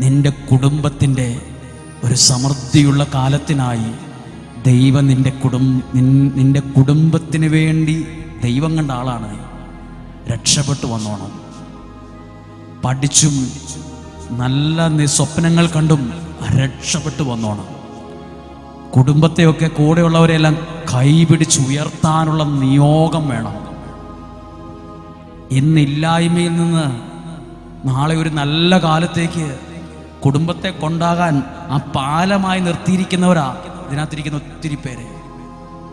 നിന്റെ കുടുംബത്തിന്റെ ഒരു സമൃദ്ധിയുള്ള കാലത്തിനായി ദൈവം നിന്റെ കുടും നിന്റെ കുടുംബത്തിന് വേണ്ടി ദൈവം കണ്ട ആളാണ്. രക്ഷപ്പെട്ടു വന്നോണം. പഠിച്ചും നല്ല സ്വപ്നങ്ങൾ കണ്ടും രക്ഷപ്പെട്ടു വന്നോണം. കുടുംബത്തെയൊക്കെ കൂടെയുള്ളവരെല്ലാം കൈപിടിച്ച് ഉയർത്താനുള്ള നിയോഗം വേണം. ഇന്നില്ലായ്മയിൽ നിന്ന് നാളെ ഒരു നല്ല കാലത്തേക്ക് കുടുംബത്തെ കൊണ്ടാകാൻ ആ പാലമായി നിർത്തിയിരിക്കുന്നവരാ. ഇതിനകത്തിരിക്കുന്ന ഒത്തിരി പേര്.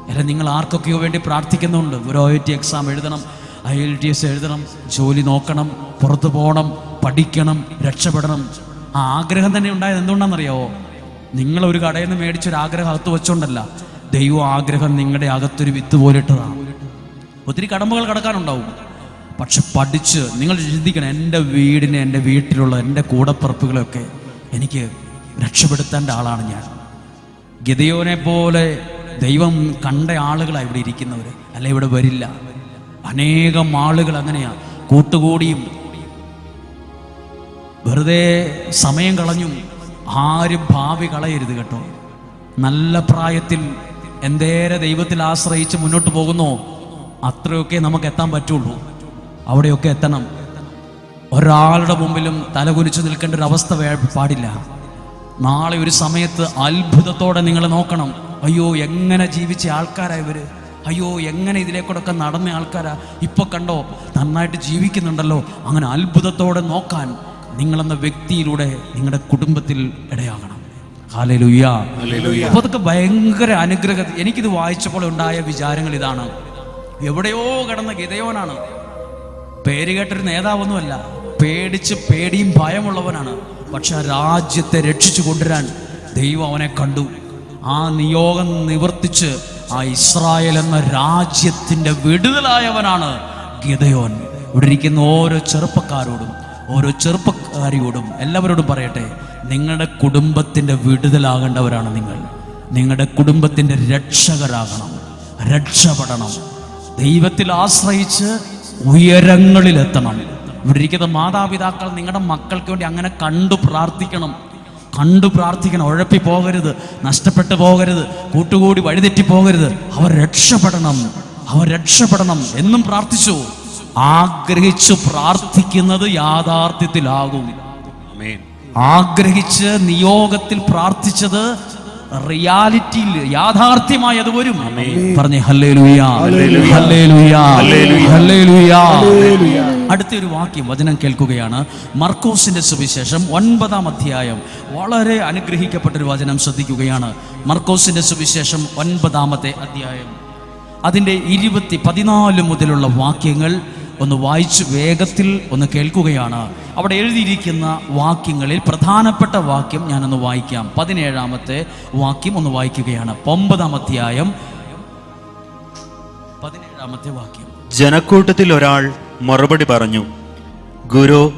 അല്ല നിങ്ങൾ ആർക്കൊക്കെയോ വേണ്ടി പ്രാർത്ഥിക്കുന്നുണ്ട്. ഒരു ഒ ടി എക്സാം എഴുതണം ഐ എൽ ടി എസ് എഴുതണം ജോലി നോക്കണം പുറത്തു പോകണം പഠിക്കണം രക്ഷപ്പെടണം. ആ ആഗ്രഹം തന്നെ ഉണ്ടായത് എന്തുകൊണ്ടാണെന്നറിയാവോ? നിങ്ങൾ ഒരു കടയിൽ നിന്ന് മേടിച്ചൊരു ആഗ്രഹം അകത്ത് വെച്ചോണ്ടല്ല. ദൈവ ആഗ്രഹം നിങ്ങളുടെ അകത്തൊരു വിത്ത് പോലിട്ടതാണ് ഒത്തിരി കടമ്പകൾ കടക്കാനുണ്ടാവും. പക്ഷെ പഠിച്ച് നിങ്ങൾ ചിന്തിക്കണം എന്റെ വീടിനെ എന്റെ വീട്ടിലുള്ള എന്റെ കൂടപ്പിറപ്പുകളെയൊക്കെ എനിക്ക് രക്ഷപ്പെടുത്തേണ്ട ആളാണ് ഞാൻ. ഗതിയോനെ പോലെ ദൈവം കണ്ട ആളുകളാണ് ഇവിടെ ഇരിക്കുന്നവർ അല്ല ഇവിടെ വരില്ല. അനേകം ആളുകൾ അങ്ങനെയാണ് കൂട്ടുകൂടിയും വെറുതെ സമയം കളഞ്ഞും ആരും ഭാവി കളയരുത് കേട്ടോ. നല്ല പ്രായത്തിൽ എന്തേരെ ദൈവത്തിൽ ആശ്രയിച്ച് മുന്നോട്ട് പോകുന്നോ അത്രയൊക്കെ നമുക്ക് എത്താൻ പറ്റുള്ളൂ. അവിടെയൊക്കെ എത്തണം. ഒരാളുടെ മുമ്പിലും തലകുനിച്ച് നിൽക്കേണ്ട ഒരു അവസ്ഥ പാടില്ല. നാളെ ഒരു സമയത്ത് അത്ഭുതത്തോടെ നിങ്ങൾ നോക്കണം. അയ്യോ എങ്ങനെ ജീവിച്ച ആൾക്കാരാ ഇവർ? അയ്യോ എങ്ങനെ ഇതിലേക്കൂടൊക്കെ നടന്ന ആൾക്കാരാ? ഇപ്പൊ കണ്ടോ നന്നായിട്ട് ജീവിക്കുന്നുണ്ടല്ലോ. അങ്ങനെ അത്ഭുതത്തോടെ നോക്കാൻ നിങ്ങളെന്ന വ്യക്തിയിലൂടെ നിങ്ങളുടെ കുടുംബത്തിൽ ഇടയാകണം. ഹാലലുയ്യ അപ്പൊ അതൊക്കെ ഭയങ്കര അനുഗ്രഹ എനിക്കിത് വായിച്ചപ്പോൾ ഉണ്ടായ വിചാരങ്ങൾ ഇതാണ്. എവിടെയോ കിടന്ന ഗിതയോനാണ്. പേര് കേട്ടൊരു നേതാവൊന്നുമല്ല. പേടിച്ച് പേടിയും ഭയമുള്ളവനാണ്. പക്ഷെ ആ രാജ്യത്തെ രക്ഷിച്ചു കൊണ്ടുവരാൻ ദൈവം അവനെ കണ്ടു. ആ നിയോഗം നിവർത്തിച്ച് ആ ഇസ്രായേൽ എന്ന രാജ്യത്തിന്റെ വിടുതലായവനാണ് ഗിതയോൻ ഇവിടെ ഇരിക്കുന്ന ഓരോ ചെറുപ്പക്കാരോടും ഓരോ ചെറുപ്പക്കാരിയോടും എല്ലാവരോടും പറയട്ടെ നിങ്ങളുടെ കുടുംബത്തിന്റെ വിടുതലാകേണ്ടവരാണ് നിങ്ങൾ. നിങ്ങളുടെ കുടുംബത്തിന്റെ രക്ഷകരാകണം രക്ഷപ്പെടണം. ദൈവത്തിൽ ആശ്രയിച്ച് ഉയരങ്ങളിലെത്തണം. ഇവിടെ ഇരിക്കുന്ന മാതാപിതാക്കൾ നിങ്ങളുടെ മക്കൾക്ക് വേണ്ടി അങ്ങനെ കണ്ടു പ്രാർത്ഥിക്കണം. കണ്ടു പ്രാർത്ഥിക്കണം. ഉഴപ്പി പോകരുത്. നഷ്ടപ്പെട്ടു പോകരുത്. കൂട്ടുകൂടി വഴിതെറ്റി പോകരുത്. അവർ രക്ഷപ്പെടണം. അവർ രക്ഷപ്പെടണം. എന്നും പ്രാർത്ഥിച്ചു. ആഗ്രഹിച്ചു പ്രാർത്ഥിക്കുന്നത് യാഥാർത്ഥ്യത്തിലാകും. ആഗ്രഹിച്ച് നിയോഗത്തിൽ പ്രാർത്ഥിച്ചത് റിയാലിറ്റിയിൽ യാഥാർത്ഥ്യമായി അത് വരും പറഞ്ഞേ ഹല്ലേ ലുയാ ഹല്ലേ ലുയാ ഹല്ലേ ഹല്ലേലൂയ. അടുത്തൊരു വാക്യം വചനം കേൾക്കുകയാണ്. മർക്കോസിന്റെ സുവിശേഷം ഒൻപതാം അധ്യായം വളരെ അനുഗ്രഹിക്കപ്പെട്ടൊരു വചനം ശ്രദ്ധിക്കുകയാണ്. മർക്കോസിന്റെ സുവിശേഷം ഒൻപതാമത്തെ അധ്യായം. അതിന്റെ ഇരുപത്തി പതിനാല് മുതലുള്ള വാക്യങ്ങൾ ഒന്ന് വായിച്ച് വേഗത്തിൽ ഒന്ന് കേൾക്കുകയാണ്. അവിടെ എഴുതിയിരിക്കുന്ന വാക്യങ്ങളിൽ പ്രധാനപ്പെട്ട വാക്യം ഞാനൊന്ന് വായിക്കാം. പതിനേഴാമത്തെ വാക്യം ഒന്ന് വായിക്കുകയാണ്. ഒമ്പതാം അധ്യായം പതിനേഴാമത്തെ വാക്യം. ജനക്കൂട്ടത്തിൽ ഒരാൾ മറുപടി പറഞ്ഞു ഗുരു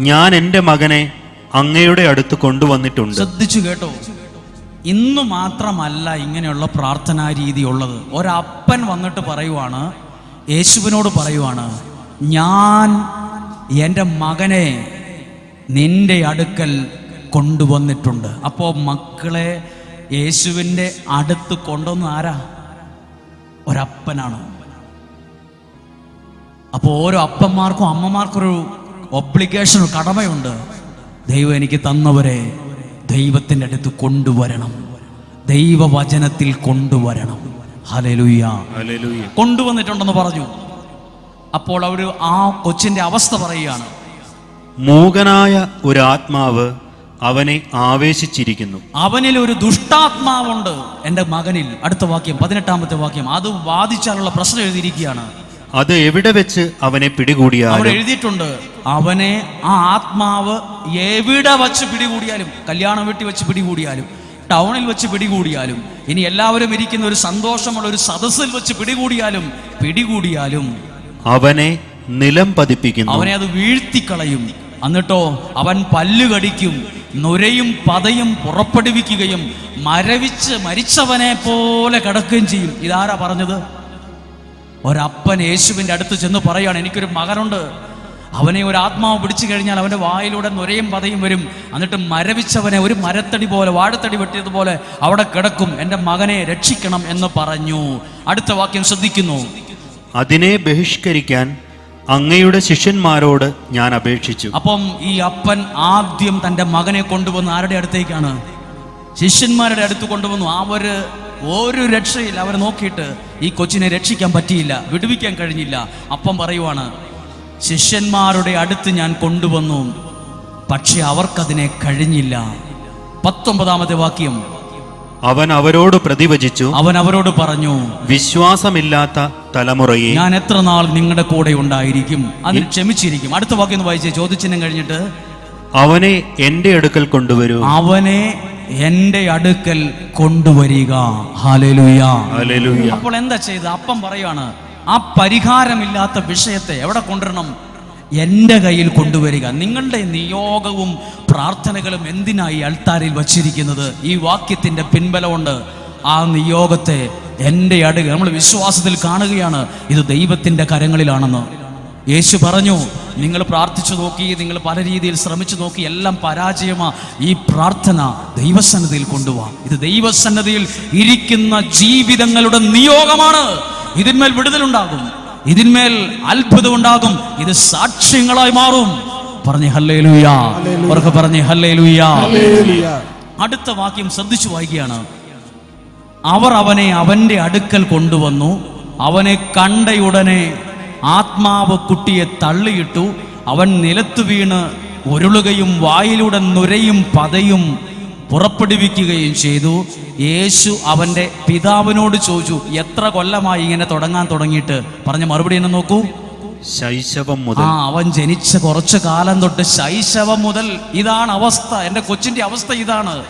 ഞാൻ എന്റെ മകനെ അങ്ങയുടെ അടുത്ത് കൊണ്ടുവന്നിട്ടുണ്ട്. ശ്രദ്ധിച്ചു കേട്ടോ. ഇന്ന് മാത്രമല്ല ഇങ്ങനെയുള്ള പ്രാർത്ഥനാ രീതി ഉള്ളത്. ഒരപ്പൻ വന്നിട്ട് പറയുവാണ് യേശുവിനോട് പറയുവാണ് ഞാൻ എന്റെ മകനെ നിന്റെ അടുക്കൽ കൊണ്ടുവന്നിട്ടുണ്ട്. അപ്പോൾ മക്കളെ യേശുവിന്റെ അടുത്ത് കൊണ്ടുവന്ന ആരാ? ഒരപ്പനാണ്. അപ്പോൾ ഓരോ അപ്പന്മാർക്കും അമ്മമാർക്കും ഒരു ഒബ്ലിഗേഷൻ കടമയുണ്ട്. ദൈവം എനിക്ക് തന്നവരെ ദൈവത്തിന്റെ അടുത്ത് കൊണ്ടുവരണം. ദൈവവചനത്തിൽ കൊണ്ടുവരണം. ഹലലുയ്യ കൊണ്ടുവന്നിട്ടുണ്ടെന്ന് പറഞ്ഞു. അപ്പോൾ അവർ ആ കൊച്ചിന്റെ അവസ്ഥ പറയുകയാണ്. മൂകനായ ഒരു ആത്മാവ് അവനെ ആവേശിച്ചിരിക്കുന്നു. അവനിൽ ഒരു ദുഷ്ടാത്മാവുണ്ട് എന്റെ മകനിൽ. അടുത്ത വാക്യം പതിനെട്ടാമത്തെ വാക്യം. അത് വാദിച്ചാലുള്ള പ്രശ്നം എഴുതിയിരിക്കുകയാണ്. അത് എവിടെ വെച്ച് അവനെ അവിടെ പിടികൂടിയാലും എഴുതിയിട്ടുണ്ട് അവനെ ആ ആത്മാവ് എവിടെ വച്ച് പിടികൂടിയാലും കല്യാണം വീട്ടിൽ വെച്ച് പിടികൂടിയാലും ടൗണിൽ വെച്ച് പിടികൂടിയാലും ഇനി എല്ലാവരും ഇരിക്കുന്ന ഒരു സന്തോഷമുള്ള ഒരു സദസ്സിൽ വെച്ച് പിടികൂടിയാലും പിടികൂടിയാലും അവനെ നിലം പതിപ്പിക്കുന്നു. അവനെ അത് വീഴ്ത്തിക്കളയും. എന്നിട്ടോ അവൻ പല്ലു കടിക്കും നുരയും പതയും പുറപ്പെടുവിക്കുകയും മരവിച്ച് മരിച്ചവനെ പോലെ കിടക്കുകയും ചെയ്യും. ഇതാരാ പറഞ്ഞത്? ഒരപ്പൻ യേശുവിന്റെ അടുത്ത് ചെന്ന് പറയുകയാണ് എനിക്കൊരു മകനുണ്ട്. അവനെ ഒരു ആത്മാവ് പിടിച്ചു കഴിഞ്ഞാൽ അവന്റെ വായിലൂടെ നൊരയും പതയും വരും. എന്നിട്ട് മരവിച്ചവനെ ഒരു മരത്തടി പോലെ വാഴത്തടി വെട്ടിയതുപോലെ അവിടെ കിടക്കും. എന്റെ മകനെ രക്ഷിക്കണം എന്ന് പറഞ്ഞു. അടുത്ത വാക്യം ശ്രദ്ധിക്കുന്നു. അതിനെ ബഹിഷ്കരിക്കാൻ അങ്ങയുടെ ശിഷ്യന്മാരോട് ഞാൻ അപേക്ഷിച്ചു. അപ്പം ഈ അപ്പൻ ആദ്യം തന്റെ മകനെ കൊണ്ടുവന്ന് ആരുടെ അടുത്തേക്കാണ്? ശിഷ്യന്മാരുടെ അടുത്ത് കൊണ്ടുവന്നു. അവർ ഒരു രക്ഷയില്ല. അവർ നോക്കിയിട്ട് ഈ കൊച്ചിനെ രക്ഷിക്കാൻ പറ്റിയില്ല വിടുവിക്കാൻ കഴിഞ്ഞില്ല. അപ്പം പറയുവാണ് ശിഷ്യന്മാരുടെ അടുത്ത് ഞാൻ കൊണ്ടുവന്നു പക്ഷെ അവർക്കതിനെ കഴിഞ്ഞില്ല. പത്തൊമ്പതാമത്തെ വാക്യം. അവൻ അവരോട് പ്രതിവചിച്ചു അവൻ അവരോട് പറഞ്ഞു വിശ്വാസമില്ലാത്ത തലമുറയെ ഞാൻ എത്ര നാൾ നിങ്ങളുടെ കൂടെ ഉണ്ടായിരിക്കും? അതിൽ ക്ഷമിച്ചിരിക്കും. അടുത്ത വാക്യം വായിച്ചേ ചോദിച്ചിനും കഴിഞ്ഞിട്ട് അവനെ എന്റെ അടുക്കൽ കൊണ്ടുവരൂ. അവനെ എന്റെ അടുക്കൽ കൊണ്ടുവരിക. അപ്പോൾ എന്താ ചെയ്ത്? അപ്പം പറയുവാണ് ആ പരിഹാരമില്ലാത്ത വിഷയത്തെ എവിടെ കൊണ്ടുവരണം? എന്റെ കയ്യിൽ കൊണ്ടുവരിക. നിങ്ങളുടെ നിയോഗവും പ്രാർത്ഥനകളും എന്തിനായി അൾത്താരിൽ വച്ചിരിക്കുന്നത്? ഈ വാക്യത്തിന്റെ പിൻബലമുണ്ട്. ആ നിയോഗത്തെ എന്റെ അടുക്ക നമ്മൾ വിശ്വാസത്തിൽ കാണുകയാണ്. ഇത് ദൈവത്തിന്റെ കരങ്ങളിലാണെന്ന്. യേശു പറഞ്ഞു നിങ്ങൾ പ്രാർത്ഥിച്ചു നോക്കി നിങ്ങൾ പല രീതിയിൽ ശ്രമിച്ചു നോക്കി എല്ലാം പരാജയമാ. ഈ പ്രാർത്ഥന ദൈവസന്നതിയിൽ കൊണ്ടുപോവാം ഇത് ദൈവസന്നതിയിൽ ഇരിക്കുന്ന ജീവിതങ്ങളുടെ നിയോഗമാണ്. ഇതിന്മേൽ വിടുതലുണ്ടാകും. ഇതിന്മേൽ അത്ഭുതം ഉണ്ടാകും ഇത് സാക്ഷ്യങ്ങളായി മാറും. പറഞ്ഞേ ഹല്ലേ ലൂയാ പറഞ്ഞേ ഹല്ലേ ലൂയാ അടുത്ത വാക്യം ശ്രദ്ധിച്ചു വായിക്കുകയാണ്. അവർ അവനെ അവന്റെ അടുക്കൽ കൊണ്ടുവന്നു. അവനെ കണ്ടയുടനെ ആത്മാവ് കുട്ടിയെ തള്ളിയിട്ടു അവൻ നിലത്തു വീണ് ഉരുളുകയും വായിലൂടെ നുരയും പതയും പുറപ്പെടുവിക്കുകയും ചെയ്തു. യേശു അവന്റെ പിതാവിനോട് ചോദിച്ചു എത്ര കൊല്ലമായി ഇങ്ങനെ തുടങ്ങാൻ തുടങ്ങിയിട്ട്? പറഞ്ഞ മറുപടി എന്നെ നോക്കൂ. ശൈശവം മുതൽ. ആ അവൻ ജനിച്ച കുറച്ചു കാലം തൊട്ട് ശൈശവം മുതൽ ഇതാണ് അവസ്ഥ. എന്റെ കൊച്ചിന്റെ അവസ്ഥ ഇതാണ്.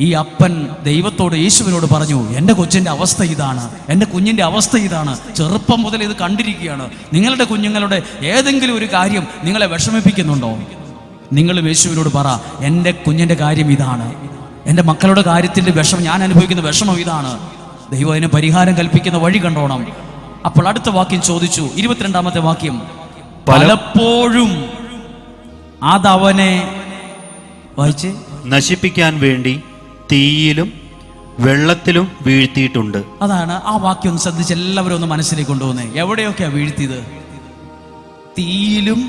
ഈ അപ്പൻ ദൈവത്തോട് യേശുവിനോട് പറഞ്ഞു എന്റെ കൊച്ചിന്റെ അവസ്ഥ ഇതാണ്. എന്റെ കുഞ്ഞിന്റെ അവസ്ഥ ഇതാണ്. ചെറുപ്പം മുതൽ ഇത് കണ്ടിരിക്കുകയാണ്. നിങ്ങളുടെ കുഞ്ഞുങ്ങളുടെ ഏതെങ്കിലും ഒരു കാര്യം നിങ്ങളെ വിഷമിപ്പിക്കുന്നുണ്ടോ? നിങ്ങൾ യേശുവിനോട് പറ എന്റെ കുഞ്ഞിന്റെ കാര്യം ഇതാണ്. എന്റെ മക്കളുടെ കാര്യത്തിന്റെ വിഷമം ഞാൻ അനുഭവിക്കുന്ന വിഷമം ഇതാണ്. ദൈവം അതിന് പരിഹാരം കൽപ്പിക്കുന്ന വഴി കണ്ടോണം. അപ്പോൾ അടുത്ത വാക്യം ചോദിച്ചു ഇരുപത്തിരണ്ടാമത്തെ വാക്യം പലപ്പോഴും അതവനെ വായിച്ച്? നശിപ്പിക്കാൻ വേണ്ടി തീയിലും വെള്ളത്തിലും വീഴ്ത്തിയിട്ടുണ്ട്. അതാണ് ആ വാക്യം ഒന്ന് ശ്രദ്ധിച്ച് എല്ലാവരും ഒന്ന് മനസ്സിലേക്ക് കൊണ്ടുപോകുന്നത് എവിടെയൊക്കെയാ വീഴ്ത്തിയത്? തീയിലും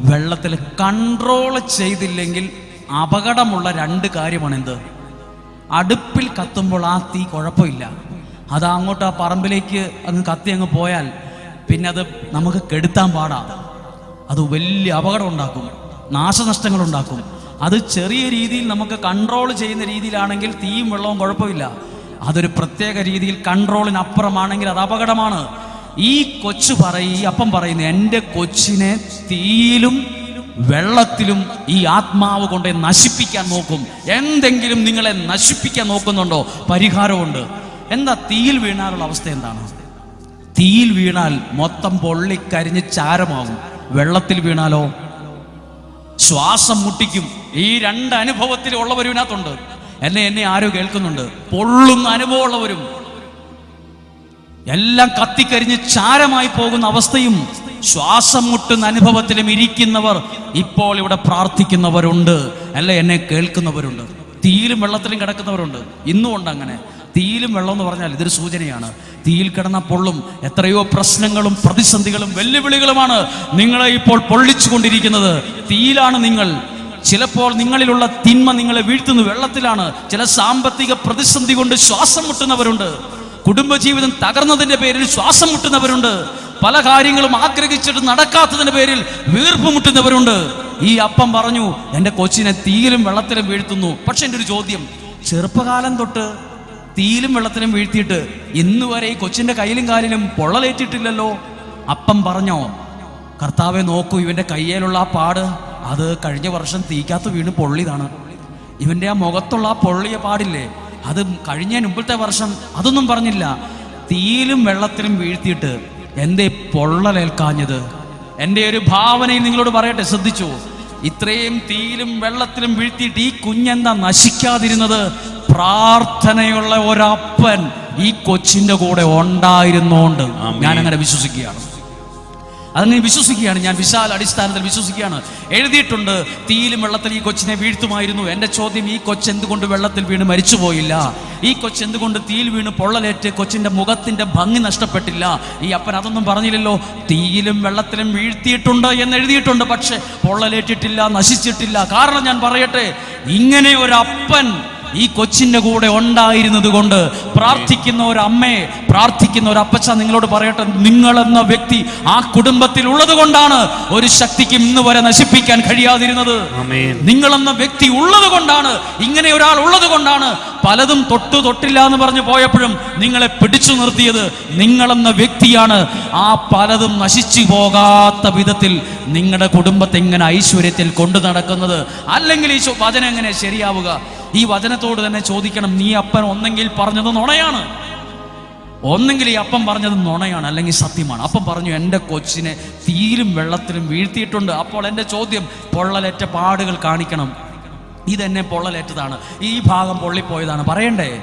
വെള്ളത്തിൽ കൺട്രോൾ ചെയ്തില്ലെങ്കിൽ അപകടമുള്ള രണ്ട് കാര്യമാണ് എന്ത് അടുപ്പിൽ കത്തുമ്പോൾ ആ തീ കുഴപ്പമില്ല. അത് അങ്ങോട്ട് ആ പറമ്പിലേക്ക് അങ്ങ് കത്തി അങ്ങ് പോയാൽ പിന്നെ അത് നമുക്ക് കെടുത്താൻ പാടാം. അത് വലിയ അപകടം ഉണ്ടാക്കും. നാശനഷ്ടങ്ങൾ ഉണ്ടാക്കും അത് ചെറിയ രീതിയിൽ നമുക്ക് കൺട്രോൾ ചെയ്യുന്ന രീതിയിലാണെങ്കിൽ തീയും വെള്ളവും കുഴപ്പമില്ല. അതൊരു പ്രത്യേക രീതിയിൽ കൺട്രോളിനപ്പുറമാണെങ്കിൽ അത് അപകടമാണ്. ഈ കൊച്ചു പറയും ഈ അപ്പം പറയുന്ന എന്റെ കൊച്ചിനെ തീയിലും വെള്ളത്തിലും ഈ ആത്മാവ് കൊണ്ട് നശിപ്പിക്കാൻ നോക്കും. എന്തെങ്കിലും നിങ്ങളെ നശിപ്പിക്കാൻ നോക്കുന്നുണ്ടോ? പരിഹാരമുണ്ട്. എന്താ തീയിൽ വീണാലുള്ള അവസ്ഥ എന്താണ്? തീയിൽ വീണാൽ മൊത്തം പൊള്ളിക്കരിഞ്ഞ് ചാരമാകും. വെള്ളത്തിൽ വീണാലോ? ശ്വാസം മുട്ടിക്കും. ഈ രണ്ട് അനുഭവത്തിൽ ഇതിനകത്തുണ്ട് എന്നെ എന്നെ ആരോ കേൾക്കുന്നുണ്ട്. പൊള്ളുന്ന അനുഭവമുള്ളവരും. എല്ലാം കത്തിക്കരിഞ്ഞ് ചാരമായി പോകുന്ന അവസ്ഥയും ശ്വാസം മുട്ടുന്ന അനുഭവത്തിലും ഇരിക്കുന്നവർ ഇപ്പോൾ ഇവിടെ പ്രാർത്ഥിക്കുന്നവരുണ്ട്. അല്ല എന്നെ കേൾക്കുന്നവരുണ്ട്. തീയിലും വെള്ളത്തിലും കിടക്കുന്നവരുണ്ട്. ഇന്നും ഉണ്ട് അങ്ങനെ. തീയിലും വെള്ളം എന്ന് പറഞ്ഞാൽ ഇതൊരു സൂചനയാണ്. തീയിൽ കിടന്ന പൊള്ളും എത്രയോ പ്രശ്നങ്ങളും പ്രതിസന്ധികളും വെല്ലുവിളികളുമാണ് നിങ്ങളെ ഇപ്പോൾ പൊള്ളിച്ചു കൊണ്ടിരിക്കുന്നത് തീയിലാണ് നിങ്ങൾ. ചിലപ്പോൾ നിങ്ങളിലുള്ള തിന്മ നിങ്ങളെ വീഴ്ത്തുന്ന. വെള്ളത്തിലാണ്. ചില സാമ്പത്തിക പ്രതിസന്ധി കൊണ്ട് ശ്വാസം മുട്ടുന്നവരുണ്ട്. കുടുംബജീവിതം തകർന്നതിന്റെ പേരിൽ ശ്വാസം മുട്ടുന്നവരുണ്ട്. പല കാര്യങ്ങളും ആഗ്രഹിച്ചിട്ട് നടക്കാത്തതിന്റെ പേരിൽ വീർപ്പ് മുട്ടുന്നവരുണ്ട്. ഈ അപ്പം പറഞ്ഞു എന്റെ കൊച്ചിനെ തീയിലും വെള്ളത്തിലും വീഴ്ത്തുന്നു. പക്ഷെ എന്റെ ഒരു ചോദ്യം ചെറുപ്പകാലം തൊട്ട് തീയിലും വെള്ളത്തിലും വീഴ്ത്തിയിട്ട് ഇന്ന് വരെ ഈ കൊച്ചിന്റെ കയ്യിലും കാലിലും പൊള്ളലേറ്റിട്ടില്ലല്ലോ. അപ്പം പറഞ്ഞോ കർത്താവെ നോക്കൂ ഇവന്റെ കയ്യിലുള്ള ആ പാട് അത് കഴിഞ്ഞ വർഷം തീക്കകത്ത് വീണ് പൊള്ളിയതാണ്. ഇവന്റെ ആ മുഖത്തുള്ള ആ പൊള്ളിയ പാടില്ലേ അത് കഴിഞ്ഞ മുമ്പത്തെ വർഷം അതൊന്നും പറഞ്ഞില്ല. തീയിലും വെള്ളത്തിലും വീഴ്ത്തിയിട്ട് എന്തേ പൊള്ളലേൽക്കാഞ്ഞത്? എന്റെ ഒരു ഭാവനയിൽ നിങ്ങളോട് പറയട്ടെ ശ്രദ്ധിച്ചു. ഇത്രയും തീയിലും വെള്ളത്തിലും വീഴ്ത്തിയിട്ട് ഈ കുഞ്ഞെന്താ നശിക്കാതിരുന്നത്? പ്രാർത്ഥനയുള്ള ഒരപ്പൻ ഈ കൊച്ചിന്റെ കൂടെ ഉണ്ടായിരുന്നോണ്ട് ഞാൻ അങ്ങനെ വിശ്വസിക്കുകയാണ്. അതങ്ങനെ വിശ്വസിക്കുകയാണ്. ഞാൻ വിശാല അടിസ്ഥാനത്തിൽ വിശ്വസിക്കുകയാണ്. എഴുതിയിട്ടുണ്ട് തീയിലും വെള്ളത്തിൽ ഈ കൊച്ചിനെ വീഴ്ത്തുമായിരുന്നു. എന്റെ ചോദ്യം ഈ കൊച്ച് എന്തുകൊണ്ട് വെള്ളത്തിൽ വീണ് മരിച്ചുപോയില്ല? ഈ കൊച്ച് എന്തുകൊണ്ട് തീയിൽ വീണ് പൊള്ളലേറ്റ് കൊച്ചിന്റെ മുഖത്തിന്റെ ഭംഗി നഷ്ടപ്പെട്ടില്ല? ഈ അപ്പൻ അതൊന്നും പറഞ്ഞില്ലല്ലോ. തീയിലും വെള്ളത്തിലും വീഴ്ത്തിയിട്ടുണ്ട് എന്ന് എഴുതിയിട്ടുണ്ട്. പക്ഷെ പൊള്ളലേറ്റിട്ടില്ല നശിച്ചിട്ടില്ല. കാരണം ഞാൻ പറയട്ടെ ഇങ്ങനെ ഒരു അപ്പൻ ഈ കൊച്ചിന്റെ കൂടെ ഉണ്ടായിരുന്നത് കൊണ്ട് പ്രാർത്ഥിക്കുന്ന ഒരു അമ്മയെ പ്രാർത്ഥിക്കുന്ന ഒരു അപ്പച്ച നിങ്ങളോട് പറയട്ടെ. നിങ്ങളെന്ന വ്യക്തി ആ കുടുംബത്തിൽ ഉള്ളത് കൊണ്ടാണ് ഒരു ശക്തിക്കും ഇന്ന് വരെ നശിപ്പിക്കാൻ കഴിയാതിരുന്നത്. നിങ്ങളെന്ന വ്യക്തി ഉള്ളത് കൊണ്ടാണ് ഇങ്ങനെ ഒരാൾ ഉള്ളത് കൊണ്ടാണ് പലതും തൊട്ടു തൊട്ടില്ല എന്ന് പറഞ്ഞു പോയപ്പോഴും നിങ്ങളെ പിടിച്ചു നിർത്തിയത്. നിങ്ങളെന്ന വ്യക്തിയാണ് ആ പലതും നശിച്ചു പോകാത്ത വിധത്തിൽ നിങ്ങളുടെ കുടുംബത്തെ ഇങ്ങനെ ഐശ്വര്യത്തിൽ കൊണ്ടു നടക്കുന്നത്? അല്ലെങ്കിൽ ഈ വചനം എങ്ങനെ ശരിയാവുക? ഈ വചനത്തോട് തന്നെ ചോദിക്കണം നീ അപ്പൻ ഒന്നെങ്കിൽ പറഞ്ഞത് നുണയാണ്. ഒന്നെങ്കിൽ ഈ അപ്പം പറഞ്ഞത് നുണയാണ് അല്ലെങ്കിൽ സത്യമാണ്. അപ്പം പറഞ്ഞു എന്റെ കൊച്ചിനെ തീരും വെള്ളത്തിലും വീഴ്ത്തിയിട്ടുണ്ട്. അപ്പോൾ എന്റെ ചോദ്യം പൊള്ളലേറ്റ പാടുകൾ കാണിക്കണം. ഇതെന്നെ പൊള്ളലേറ്റതാണ്. ഈ ഭാഗം പൊള്ളിപ്പോയതാണ്. പറയണ്ടേ?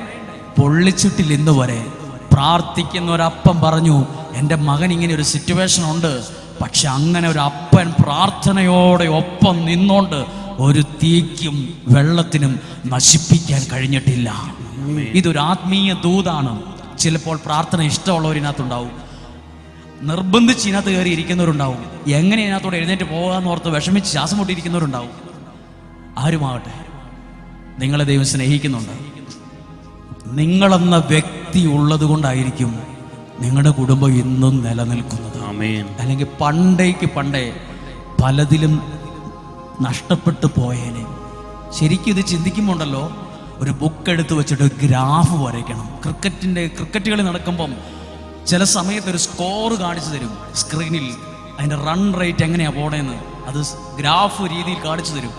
പൊള്ളിച്ചിട്ടില്ല ഇന്ന് വരെ പ്രാർത്ഥിക്കുന്ന ഒരപ്പം പറഞ്ഞു എന്റെ മകൻ ഇങ്ങനെ ഒരു സിറ്റുവേഷൻ ഉണ്ട്. പക്ഷെ അങ്ങനെ ഒരു അപ്പൻ പ്രാർത്ഥനയോടെ ഒപ്പം നിന്നോണ്ട് ഒരു തീക്കും വെള്ളത്തിനും നശിപ്പിക്കാൻ കഴിഞ്ഞിട്ടില്ല. ഇതൊരു ആത്മീയ ദൂതാണ്. ചിലപ്പോൾ പ്രാർത്ഥന ഇഷ്ടമുള്ളവരിനകത്തുണ്ടാവും. നിർബന്ധിച്ച് ഇതിനകത്ത് കയറി ഇരിക്കുന്നവരുണ്ടാവും. എങ്ങനെ ഇതിനകത്തോടെ എഴുന്നേറ്റ് പോകാന്ന് ഓർത്ത് വിഷമിച്ച് ശ്വാസം മുട്ടിയിരിക്കുന്നവരുണ്ടാവും. ആരുമാകട്ടെ? നിങ്ങളെ ദൈവം സ്നേഹിക്കുന്നുണ്ട്. നിങ്ങളെന്ന വ്യക്തി ഉള്ളത് കൊണ്ടായിരിക്കും നിങ്ങളുടെ കുടുംബം ഇന്നും നിലനിൽക്കുന്നത്. അല്ലെങ്കിൽ പണ്ടേക്ക് പണ്ടേ പലതിലും നഷ്ടപ്പെട്ടു പോയേനെ. ശരിക്കും ഇത് ചിന്തിക്കുമ്പോണ്ടല്ലോ ഒരു ബുക്ക് എടുത്ത് വെച്ചിട്ട് ഗ്രാഫ് വരയ്ക്കണം. ക്രിക്കറ്റിന്റെ ക്രിക്കറ്റ് കളി നടക്കുമ്പം ചില സമയത്ത് ഒരു സ്കോർ കാണിച്ചു തരും. സ്ക്രീനിൽ അതിന്റെ റൺ റേറ്റ് എങ്ങനെയാണ് പോണേന്ന് അത് ഗ്രാഫ് രീതിയിൽ കാണിച്ചു തരും.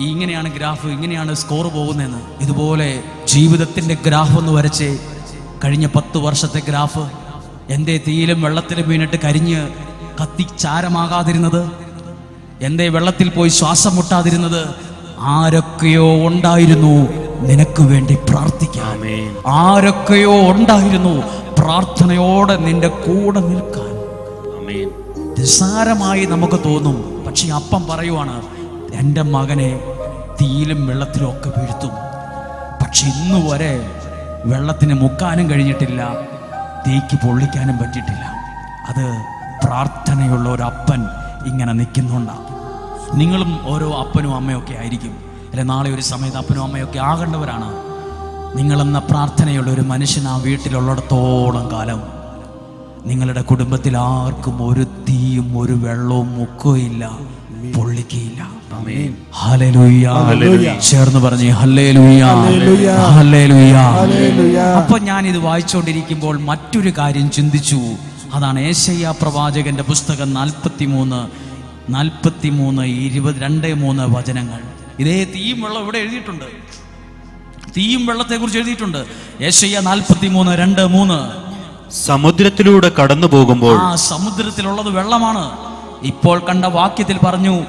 ഈ ഇങ്ങനെയാണ് ഗ്രാഫ് ഇങ്ങനെയാണ് സ്കോർ പോകുന്നതെന്ന് ഇതുപോലെ ജീവിതത്തിന്റെ ഗ്രാഫ് ഒന്ന് വരച്ച് കഴിഞ്ഞ പത്ത് വർഷത്തെ ഗ്രാഫ് എന്തേ തീയിലും വെള്ളത്തിലും വീണിട്ട് കരിഞ്ഞ് കത്തി ചാരമാകാതിരുന്നത്? എന്തേ വെള്ളത്തിൽ പോയി ശ്വാസം മുട്ടാതിരുന്നത്? ആരൊക്കെയോ ഉണ്ടായിരുന്നു. നിനക്ക് വേണ്ടി പ്രാർത്ഥിക്കാമേ ആരൊക്കെയോ ഉണ്ടായിരുന്നു. പ്രാർത്ഥനയോടെ നിന്റെ കൂടെ നിൽക്കാൻ. നിസ്സാരമായി നമുക്ക് തോന്നും. പക്ഷെ അപ്പം പറയുവാണ് എന്റെ മകനെ തീയിലും വെള്ളത്തിലും ഒക്കെ വീഴ്ത്തും. പക്ഷെ ഇന്ന് വരെ വെള്ളത്തിന് മുക്കാനും കഴിഞ്ഞിട്ടില്ല തീക്ക് പൊള്ളിക്കാനും പറ്റിയിട്ടില്ല. അത് പ്രാർത്ഥനയുള്ള ഒരു അപ്പൻ ഇങ്ങനെ നിൽക്കുന്നുണ്ടാവും നിങ്ങളും ഓരോ അപ്പനും അമ്മയൊക്കെ ആയിരിക്കും. അല്ലെ നാളെ ഒരു സമയത്ത് അപ്പനും അമ്മയൊക്കെ ആകേണ്ടവരാണ്. നിങ്ങളെന്ന പ്രാർത്ഥനയുള്ള ഒരു മനുഷ്യൻ ആ വീട്ടിലുള്ളിടത്തോളം കാലം. നിങ്ങളുടെ കുടുംബത്തിൽ ആർക്കും ഒരു തീയും ഒരു വെള്ളവും മുക്കുകയില്ല പൊള്ളിക്കയില്ല. ചേർന്ന് പറഞ്ഞേ. അപ്പൊ ഞാൻ ഇത് വായിച്ചുകൊണ്ടിരിക്കുമ്പോൾ മറ്റൊരു കാര്യം ചിന്തിച്ചു. അതാണ് ഏശയ്യ പ്രവാചകന്റെ പുസ്തകം നാൽപ്പത്തി മൂന്ന് നാൽപ്പത്തി മൂന്ന് ഇരുപത് രണ്ട് മൂന്ന് വചനങ്ങൾ. ഇതേ തീയും വെള്ളം ഇവിടെ എഴുതിയിട്ടുണ്ട്. തീയും വെള്ളത്തെ കുറിച്ച് എഴുതിയിട്ടുണ്ട്. ഏഷ്യ നാൽപ്പത്തി മൂന്ന് രണ്ട് മൂന്ന്. സമുദ്രത്തിലൂടെ കടന്നു പോകുമ്പോൾ ആ സമുദ്രത്തിലുള്ളത് വെള്ളമാണ്. ഇപ്പോൾ കണ്ട വാക്യത്തിൽ പറഞ്ഞു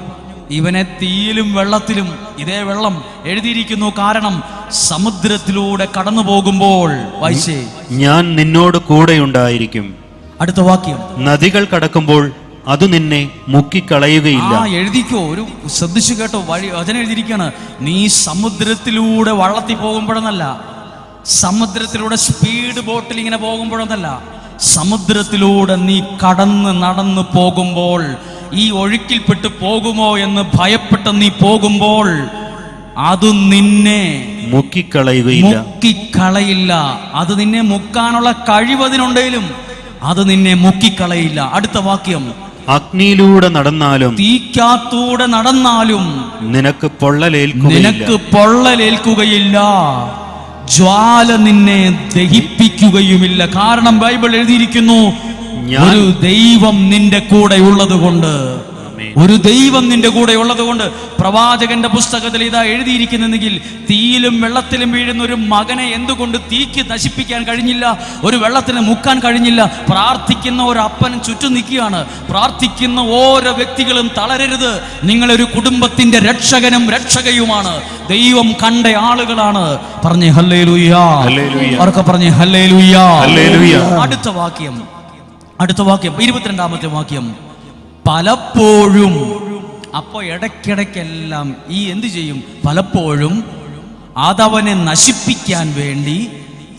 ഇവനെ തീയിലും വെള്ളത്തിലും ഇതേ വെള്ളം എഴുതിയിരിക്കുന്നു കാരണം സമുദ്രത്തിലൂടെ കടന്നു പോകുമ്പോൾ. വായിച്ചേ. ഞാൻ നിന്നോട് കൂടെ ഉണ്ടായിരിക്കും അടുത്ത വാക്യം. നദികൾ കടക്കുമ്പോൾ അത് നിന്നെ മുക്കിക്കളയുകയില്ല. എഴുതിക്കോ. ഒരു ശ്രദ്ധിച്ചു കേട്ടോ. വഴി അതിനെ എഴുതിയിരിക്കാണ് നീ സമുദ്രത്തിലൂടെ വള്ളത്തിൽ പോകുമ്പോഴെന്നല്ല സമുദ്രത്തിലൂടെ സ്പീഡ് ബോട്ടിൽ ഇങ്ങനെ പോകുമ്പോഴെന്നല്ല സമുദ്രത്തിലൂടെ നീ കടന്ന് നടന്ന് പോകുമ്പോൾ ഈ ഒഴുക്കിൽപ്പെട്ട് പോകുമോ എന്ന് ഭയപ്പെട്ട് നീ പോകുമ്പോൾ അത് നിന്നെ മുക്കിക്കളയുകയില്ല. മുക്കിക്കളയില്ല. അത് നിന്നെ മുക്കാനുള്ള കഴിവതിനുണ്ടെങ്കിലും അത് നിന്നെ മുക്കിക്കളയില്ല. അടുത്ത വാക്യം. അഗ്നിയിലൂടെ നടന്നാലും തീക്കാത്തൂടെ നടന്നാലും നിനക്ക് പൊള്ളലേൽക്കുകയില്ല. നിനക്ക് പൊള്ളലേൽക്കുകയില്ല. ജ്വാല നിന്നെ ദഹിപ്പിക്കുകയുമില്ല. കാരണം ബൈബിൾ എഴുതിയിരിക്കുന്നു ഞാൻ- ഒരു ദൈവം നിന്റെ കൂടെ ഉള്ളത് കൊണ്ട്. ഒരു ദൈവം നിന്റെ കൂടെ ഉള്ളതുകൊണ്ട് പ്രവാചകന്റെ പുസ്തകത്തിൽ ഇതാ എഴുതിയിരിക്കുന്നെങ്കിൽ തീയിലും വെള്ളത്തിലും വീഴുന്ന ഒരു മകനെ എന്തുകൊണ്ട് തീക്ക് നശിപ്പിക്കാൻ കഴിഞ്ഞില്ല? ഒരു വെള്ളത്തിന് മുക്കാൻ കഴിഞ്ഞില്ല? പ്രാർത്ഥിക്കുന്ന ഒരു അപ്പൻ ചുറ്റും നിൽക്കുകയാണ്. പ്രാർത്ഥിക്കുന്ന ഓരോ വ്യക്തികളും തളരരുത്. നിങ്ങളൊരു കുടുംബത്തിന്റെ രക്ഷകനും രക്ഷകയുമാണ്. ദൈവം കണ്ട ആളുകളാണ്. പറഞ്ഞേ ഹല്ലേ ഹല്ലേലൂയ. അവർക്ക് പറഞ്ഞേ ഹല്ലേ ഹല്ലേലൂയ. അടുത്ത വാക്യം. അടുത്ത വാക്യം. ഇരുപത്തിരണ്ടാമത്തെ വാക്യം. പലപ്പോഴും അപ്പൊ ഇടയ്ക്കിടയ്ക്കെല്ലാം ഈ എന്തു ചെയ്യും? പലപ്പോഴും അതവനെ നശിപ്പിക്കാൻ വേണ്ടി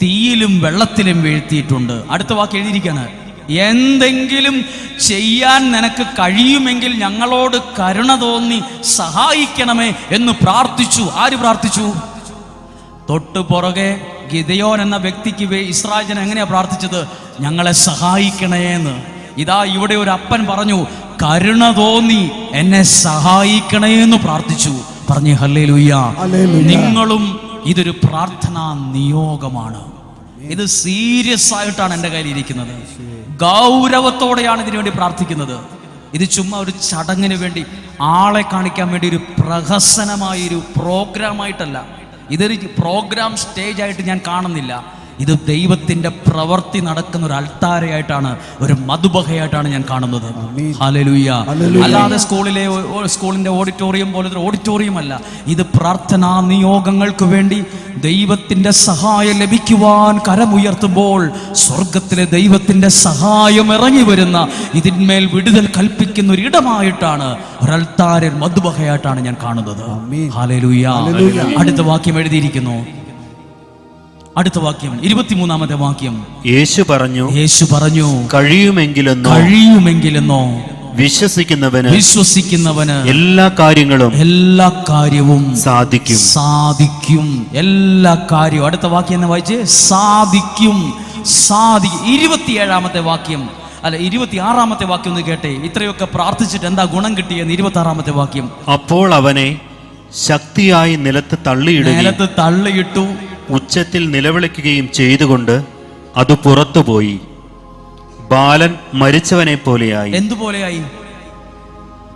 തീയിലും വെള്ളത്തിലും വീഴ്ത്തിയിട്ടുണ്ട്. അടുത്ത വാക്ക് എഴുതിയിരിക്കാണ് എന്തെങ്കിലും ചെയ്യാൻ നിനക്ക് കഴിയുമെങ്കിൽ ഞങ്ങളോട് കരുണ തോന്നി സഹായിക്കണമേ എന്ന് പ്രാർത്ഥിച്ചു. ആര് പ്രാർത്ഥിച്ചു? തൊട്ടു പുറകെ ഗിതയോൻ എന്ന വ്യക്തിക്ക് ഇസ്രാജൻ എങ്ങനെയാ പ്രാർത്ഥിച്ചത്? ഞങ്ങളെ സഹായിക്കണേ എന്ന് ഇതാ ഇവിടെ ഒരു അപ്പൻ പറഞ്ഞു കരുണ തോന്നി എന്നെ സഹായിക്കണേ എന്ന് പ്രാർത്ഥിച്ചു. പറഞ്ഞു ഹല്ലേ ഹല്ലേലൂയ. നിങ്ങളും ഇതൊരു പ്രാർത്ഥനാ നിയോഗമാണ്. ഇത് സീരിയസ് ആയിട്ടാണ് എന്റെ കയ്യിൽ ഇരിക്കുന്നത്. ഗൗരവത്തോടെയാണ് ഇതിനു വേണ്ടി പ്രാർത്ഥിക്കുന്നത്. ഇത് ചുമ്മാ ഒരു ചടങ്ങിന് വേണ്ടി ആളെ കാണിക്കാൻ വേണ്ടി ഒരു പ്രഹസനമായ ഒരു പ്രോഗ്രാമായിട്ടല്ല ഇതൊരു പ്രോഗ്രാം സ്റ്റേജ് ആയിട്ട് ഞാൻ കാണുന്നില്ല. ഇത് ദൈവത്തിന്റെ പ്രവൃത്തി നടക്കുന്ന ഒരു അൾത്താരയായിട്ടാണ് ഒരു മധുബഹയായിട്ടാണ് ഞാൻ കാണുന്നത്. ഹാലലൂയ അല്ലാതെ സ്കൂളിലെ സ്കൂളിന്റെ ഓഡിറ്റോറിയം പോലത്തെ ഓഡിറ്റോറിയം അല്ല ഇത് പ്രാർത്ഥനാ നിയോഗങ്ങൾക്ക് വേണ്ടി ദൈവത്തിന്റെ സഹായം ലഭിക്കുവാൻ കരമുയർത്തുമ്പോൾ സ്വർഗത്തിലെ ദൈവത്തിന്റെ സഹായം ഇറങ്ങി വരുന്ന ഇതിന്മേൽ വിടുതൽ കൽപ്പിക്കുന്ന ഒരു ഇടമായിട്ടാണ് ഒരൾത്താരൻ മധുബഹയായിട്ടാണ് ഞാൻ കാണുന്നത്. ഹാലലൂയ അടുത്ത വാക്യം എഴുതിയിരിക്കുന്നു. അടുത്ത വാക്യം ഇരുപത്തിമൂന്നാമത്തെ വാക്യം. യേശു പറഞ്ഞു യേശു പറഞ്ഞു കഴിയുമെങ്കിലെന്നോ? കഴിയുമെങ്കിലെന്നോ? വിശ്വസിക്കുന്നവന് വിശ്വസിക്കുന്നവന് എല്ലാ കാര്യങ്ങളും എല്ലാ കാര്യവും സാധിക്കും. സാധിക്കും. എല്ലാ കാര്യവും. അടുത്ത വാക്യം എന്ന് വായിച്ച് സാധിക്കും. സാധിക്കും. ഇരുപത്തിയേഴാമത്തെ വാക്യം. അല്ല ഇരുപത്തി ആറാമത്തെ വാക്യം ഒന്ന് കേട്ടെ. ഇത്രയൊക്കെ പ്രാർത്ഥിച്ചിട്ട് എന്താ ഗുണം കിട്ടിയെന്ന് ഇരുപത്തി ആറാമത്തെ വാക്യം. അപ്പോൾ അവനെ ശക്തിയായി നിലത്ത് തള്ളിയിടും നിലത്ത് തള്ളിയിട്ടു ഉച്ചത്തിൽ നിലവിളിക്കുകയും ചെയ്തുകൊണ്ട് അത് പുറത്തുപോയി. ബാലൻ മരിച്ചവനെ പോലെയായി. എന്തുപോലെയായി?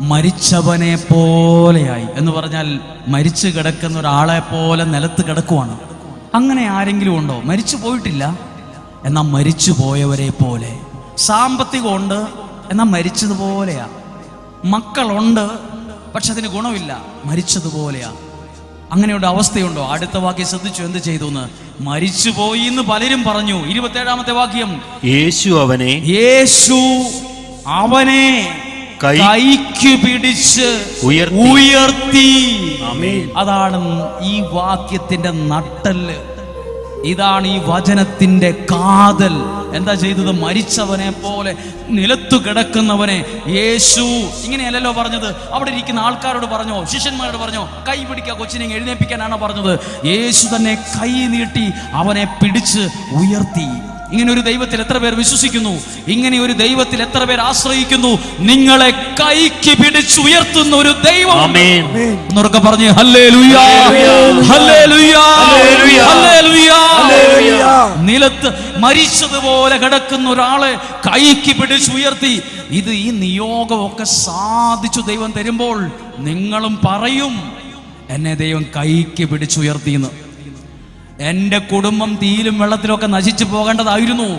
മരിച്ചവനെ പോലെയായി. എന്ന് പറഞ്ഞാൽ മരിച്ചു കിടക്കുന്ന ഒരാളെ പോലെ നിലത്ത് കിടക്കുവാണ്. അങ്ങനെ ആരെങ്കിലും ഉണ്ടോ? മരിച്ചു പോയിട്ടില്ല. എന്നാ മരിച്ചു പോയവരെ പോലെ. സാമ്പത്തികമുണ്ട് എന്നാ മരിച്ചതുപോലെയാ. മക്കളുണ്ട് പക്ഷെ അതിന് ഗുണമില്ല. മരിച്ചതുപോലെയാ. അങ്ങനെയുള്ള അവസ്ഥയുണ്ടോ? അടുത്ത വാക്യം ശ്രദ്ധിച്ചു എന്ത് ചെയ്തു എന്ന്? മരിച്ചുപോയി എന്ന് പലരും പറഞ്ഞു. ഇരുപത്തേഴാമത്തെ വാക്യം. യേശു അവനെ യേശു അവനെ കൈക്ക് പിടിച്ച് ഉയർത്തി. ഉയർത്തി. അതാണ് ഈ വാക്യത്തിന്റെ നട്ടൽ ഇതാണ് ഈ വചനത്തിന്റെ കാതൽ. എന്താ ചെയ്തത്? മരിച്ചവനെ പോലെ നിലത്തു കിടക്കുന്നവനെ യേശു. ഇങ്ങനെയല്ലല്ലോ പറഞ്ഞത്. അവിടെ ഇരിക്കുന്ന ആൾക്കാരോട് പറഞ്ഞോ? ശിഷ്യന്മാരോട് പറഞ്ഞോ? കൈ പിടിക്കുക കൊച്ചിനെ എഴുന്നേപ്പിക്കാനാണോ പറഞ്ഞത്? യേശു തന്നെ കൈ നീട്ടി അവനെ പിടിച്ച് ഉയർത്തി. ഇങ്ങനെ ഒരു ദൈവത്തിൽ എത്ര പേർ വിശ്വസിക്കുന്നു? ഇങ്ങനെ ഒരു ദൈവത്തിൽ എത്ര പേർ ആശ്രയിക്കുന്നു? നിങ്ങളെ കൈക്ക് പിടിച്ചുയർത്തുന്ന ഒരു ദൈവം എന്നൊക്കെ പറഞ്ഞ് ഹല്ലേലൂയ ഹല്ലേലൂയ. ഹല്ലേലൂയ നിലത്ത് മരിച്ചതുപോലെ കിടക്കുന്ന ഒരാളെ കൈക്ക് പിടിച്ചുയർത്തി ഇത് ഈ നിയോഗമൊക്കെ സാധിച്ചു ദൈവം തരുമ്പോൾ നിങ്ങളും പറയും എന്നെ ദൈവം കൈക്ക് പിടിച്ചുയർത്തിയെന്ന് എന്റെ കുടുംബം തീയിലും വെള്ളത്തിലൊക്കെ നശിച്ചു പോകേണ്ടതായിരുന്നു.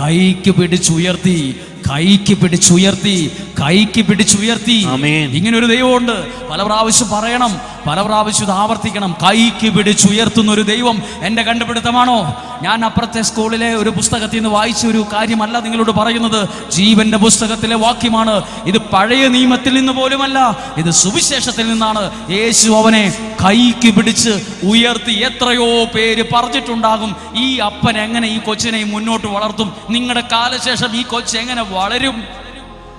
കൈക്ക് പിടിച്ചുയർത്തി കൈക്ക് പിടിച്ചുയർത്തി കൈക്ക് പിടിച്ചുയർത്തി. ഇങ്ങനെ ഒരു ദൈവമുണ്ട്. പല പ്രാവശ്യം പറയണം പല പ്രാവശ്യം ആവർത്തിക്കണം. കൈക്ക് പിടിച്ചുയർത്തുന്ന ഒരു ദൈവം എന്റെ കണ്ടുപിടുത്തമാണോ? ഞാൻ അപ്പുറത്തെ സ്കൂളിലെ ഒരു പുസ്തകത്തിൽ നിന്ന് വായിച്ച ഒരു കാര്യമല്ല നിങ്ങളോട് പറയുന്നത്. ജീവന്റെ പുസ്തകത്തിലെ വാക്യമാണ്. ഇത് പഴയ നിയമത്തിൽ നിന്ന് പോലുമല്ല ഇത് സുവിശേഷത്തിൽ നിന്നാണ്. യേശു അവനെ കൈക്ക് പിടിച്ച് ഉയർത്തി എത്രയോ പേര് പറഞ്ഞിട്ടുണ്ടാകും. ഈ അപ്പൻ എങ്ങനെ ഈ കൊച്ചിനെ മുന്നോട്ട് വളർത്തും? നിങ്ങളുടെ കാലശേഷം ഈ കൊച്ച് എങ്ങനെ വളരും?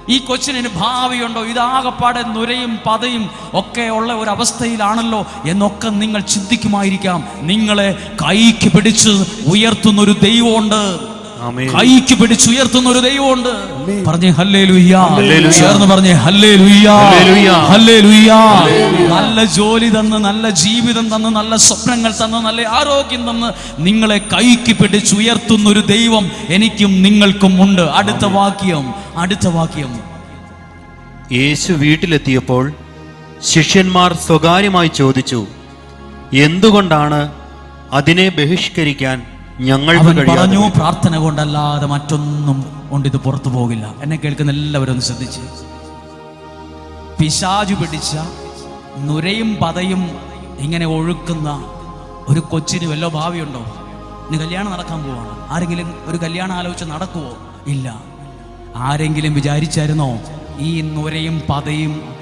ഈ കൊച്ചിന് ഭാവിയുണ്ടോ? ഇതാകപ്പാടെ നുരയും പതയും ഒക്കെ ഉള്ള ഒരു അവസ്ഥയിലാണല്ലോ എന്നൊക്കെ നിങ്ങൾ ചിന്തിക്കുമായിരിക്കാം. നിങ്ങളെ കൈക്ക് പിടിച്ച് ഉയർത്തുന്ന ഒരു ദൈവമുണ്ട്. കൈക്ക് പിടിച്ച് ഉയർത്തുന്ന ഒരു ദൈവമുണ്ട്. പറഞ്ഞേ ഹല്ലേ ഹല്ലേലൂയ. ചേർന്ന് പറഞ്ഞേ ഹല്ലേ ഹല്ലേലൂയ. ഹല്ലേ നല്ല ജോലി തന്ന് നല്ല ജീവിതം തന്ന് നല്ല സ്വപ്നങ്ങൾ തന്ന് നല്ല ആരോഗ്യം തന്ന് നിങ്ങളെ കൈക്ക് പിടിച്ച് ഉയർത്തുന്ന ഒരു ദൈവം എനിക്കും നിങ്ങൾക്കും ഉണ്ട്. അടുത്ത വാക്യം അടുത്ത വാക്യം. യേശു വീട്ടിലെത്തിയപ്പോൾ ശിഷ്യന്മാർ സ്വകാര്യമായി ചോദിച്ചു എന്തുകൊണ്ടാണ് അതിനെ ബഹിഷ്കരിക്കാൻ അവൻ പറഞ്ഞു പ്രാർത്ഥന കൊണ്ടല്ലാതെ മറ്റൊന്നും കൊണ്ട് ഇത് പുറത്തു പോകില്ല. എന്നെ കേൾക്കുന്ന എല്ലാവരും ഒന്ന് ശ്രദ്ധിച്ച്. പിശാജു പിടിച്ച നുരയും പതയും ഇങ്ങനെ ഒഴുക്കുന്ന ഒരു കൊച്ചിന് വല്ലോ ഭാവിയുണ്ടോ? ഇനി കല്യാണം നടക്കാൻ പോവാണ്. ആരെങ്കിലും ഒരു കല്യാണം ആലോചിച്ച് നടക്കുവോ? ഇല്ല. ആരെങ്കിലും വിചാരിച്ചായിരുന്നോ ഈ നുരയും പതയും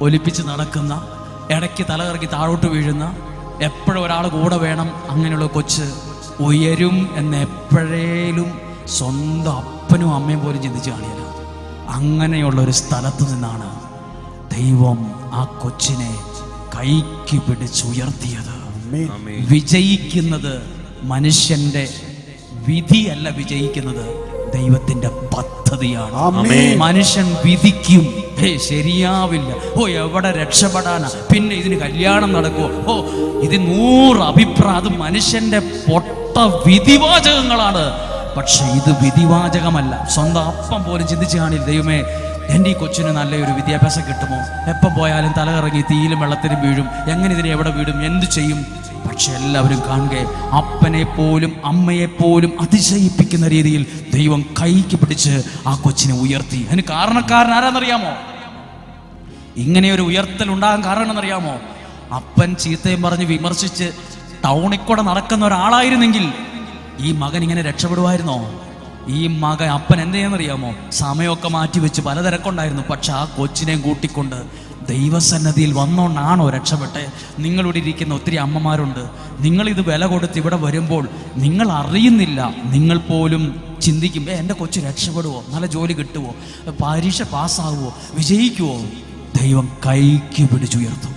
ഒലിപ്പിച്ച് നടക്കുന്ന ഇടയ്ക്ക് തലകറക്കി താഴോട്ട് വീഴുന്ന എപ്പോഴും ഒരാൾ കൂടെ വേണം അങ്ങനെയുള്ള കൊച്ച് ഉയരും എന്ന് എപ്പോഴേലും സ്വന്തം അപ്പനും അമ്മയും പോലും ചിന്തിച്ച് കാണിയല്ല അങ്ങനെയുള്ള ഒരു സ്ഥലത്ത് നിന്നാണ് ദൈവം ആ കൊച്ചിനെ കൈക്ക് പിടിച്ചുയർത്തിയത് വിജയിക്കുന്നത് മനുഷ്യന്റെ വിധിയല്ല വിജയിക്കുന്നത് ദൈവത്തിന്റെ പദ്ധതിയാണ്. ആമേൻ. മനുഷ്യൻ വിധിക്കും. ഹേ ശരിയാവില്ല. ഓ എവിടെ രക്ഷപ്പെടാനാ? പിന്നെ ഇതിന് കല്യാണം നടക്കുമോ ഓ ഇത് നൂറ് അഭിപ്രായം. അത് മനുഷ്യന്റെ പൊട്ട വിധിവാചകങ്ങളാണ്. പക്ഷെ ഇത് വിധിവാചകമല്ല. സ്വന്തം അപ്പം പോലും ചിന്തിച്ചു കാണില്ല. ദൈവമേ എന്റെ ഈ കൊച്ചിന് നല്ലൊരു വിദ്യാഭ്യാസം കിട്ടുമോ? എപ്പം പോയാലും തലകറങ്ങി തീയിലും വെള്ളത്തിലും വീഴും. എങ്ങനെ ഇതിനെ എവിടെ വീടും? എന്ത് ചെയ്യും? പക്ഷെ എല്ലാവരും കാണുക അപ്പനെ പോലും അമ്മയെ പോലും അതിശയിപ്പിക്കുന്ന രീതിയിൽ ദൈവം കൈക്ക് പിടിച്ച് ആ കൊച്ചിനെ ഉയർത്തി. അതിന് കാരണക്കാരൻ ആരാന്നറിയാമോ? ഇങ്ങനെ ഒരു ഉയർത്തൽ ഉണ്ടാകാൻ കാരണം എന്നറിയാമോ അപ്പൻ ചീത്തയും പറഞ്ഞ് വിമർശിച്ച് ടൗണിൽ കൂടെ നടക്കുന്ന ഒരാളായിരുന്നെങ്കിൽ ഈ മകൻ ഇങ്ങനെ രക്ഷപ്പെടുമായിരുന്നോ? ഈ മകൻ അപ്പൻ എന്ത് ചെയ്യാന്നറിയാമോ സമയമൊക്കെ മാറ്റി വെച്ച് പലതിരക്കുണ്ടായിരുന്നു. പക്ഷെ ആ കൊച്ചിനെയും കൂട്ടിക്കൊണ്ട് ദൈവസന്നദ്ധിയിൽ വന്നോണ്ടാണോ രക്ഷപ്പെട്ടെ? നിങ്ങളിവിടെ ഇരിക്കുന്ന ഒത്തിരി അമ്മമാരുണ്ട്. നിങ്ങളിത് വില കൊടുത്ത് ഇവിടെ വരുമ്പോൾ നിങ്ങൾ അറിയുന്നില്ല. നിങ്ങൾ പോലും ചിന്തിക്കും "ഏ, എന്റെ കൊച്ചു രക്ഷപ്പെടുവോ? നല്ല ജോലി കിട്ടുമോ പരീക്ഷ പാസ്സാകുമോ വിജയിക്കുമോ ദൈവം കൈക്ക് പിടിച്ചുയർത്തും.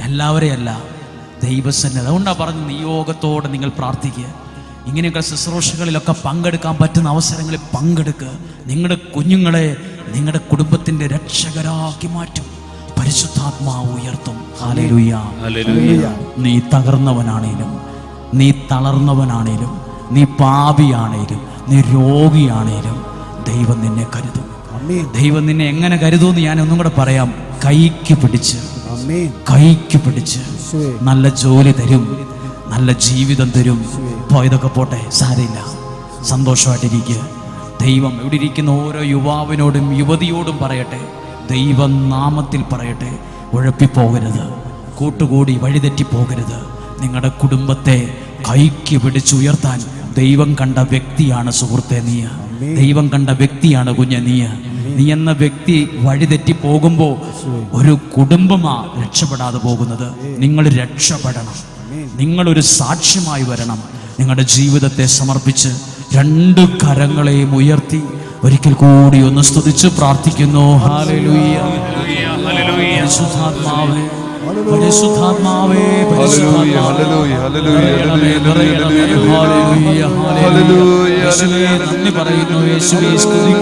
എല്ലാവരെയല്ല ദൈവസന്നദ്ധ അതുകൊണ്ടാണ് പറഞ്ഞ് നിയോഗത്തോടെ നിങ്ങൾ പ്രാർത്ഥിക്കുക. ഇങ്ങനെയൊക്കെ ശുശ്രൂഷകളിലൊക്കെ പങ്കെടുക്കാൻ പറ്റുന്ന അവസരങ്ങളിൽ പങ്കെടുക്കുക. നിങ്ങളുടെ കുഞ്ഞുങ്ങളെ നിങ്ങളുടെ കുടുംബത്തിന്റെ രക്ഷകരാക്കി മാറ്റും. പരിശുദ്ധാത്മാവ് ഉയർത്തും. നീ തകർന്നവനാണേലും നീ തളർന്നവനാണേലും നീ പാപിയാണേലും നീ രോഗിയാണേലും ദൈവം നിന്നെ കരുതും. ദൈവം നിന്നെ എങ്ങനെ കരുതുമെന്ന് ഞാൻ ഒന്നും കൂടെ പറയാം. കൈക്ക് പിടിച്ച് കൈക്ക് പിടിച്ച് നല്ല ജോലി തരും നല്ല ജീവിതം തരും. പോയതൊക്കെ പോട്ടെ സാരമില്ല. സന്തോഷമായിട്ടിരിക്കുക. ദൈവം ഇവിടെ ഇരിക്കുന്ന ഓരോ യുവാവിനോടും യുവതിയോടും പറയട്ടെ. ദൈവം നാമത്തിൽ പറയട്ടെ. ഉഴപ്പിപ്പോകരുത്. കൂട്ടുകൂടി വഴിതെറ്റി പോകരുത് നിങ്ങളുടെ കുടുംബത്തെ കൈക്ക് പിടിച്ചുയർത്താൻ ദൈവം കണ്ട വ്യക്തിയാണ് സുഹൃത്തെ നീയ. ദൈവം കണ്ട വ്യക്തിയാണ് കുഞ്ഞ നീ നീ എന്ന വ്യക്തി വഴിതെറ്റി പോകുമ്പോൾ ഒരു കുടുംബമാ രക്ഷപ്പെടാതെ പോകുന്നത്. നിങ്ങൾ രക്ഷപ്പെടണം. നിങ്ങളൊരു സാക്ഷ്യമായി വരണം. നിങ്ങളുടെ ജീവിതത്തെ സമർപ്പിച്ച് രണ്ട് കരങ്ങളെയും ഉയർത്തി ഒരിക്കൽ കൂടി ഒന്ന് സ്തുതിച്ച് പ്രാർത്ഥിക്കുന്നു. പരിശുദ്ധാത്മാവേ പറയുന്നു. സ്തുതി.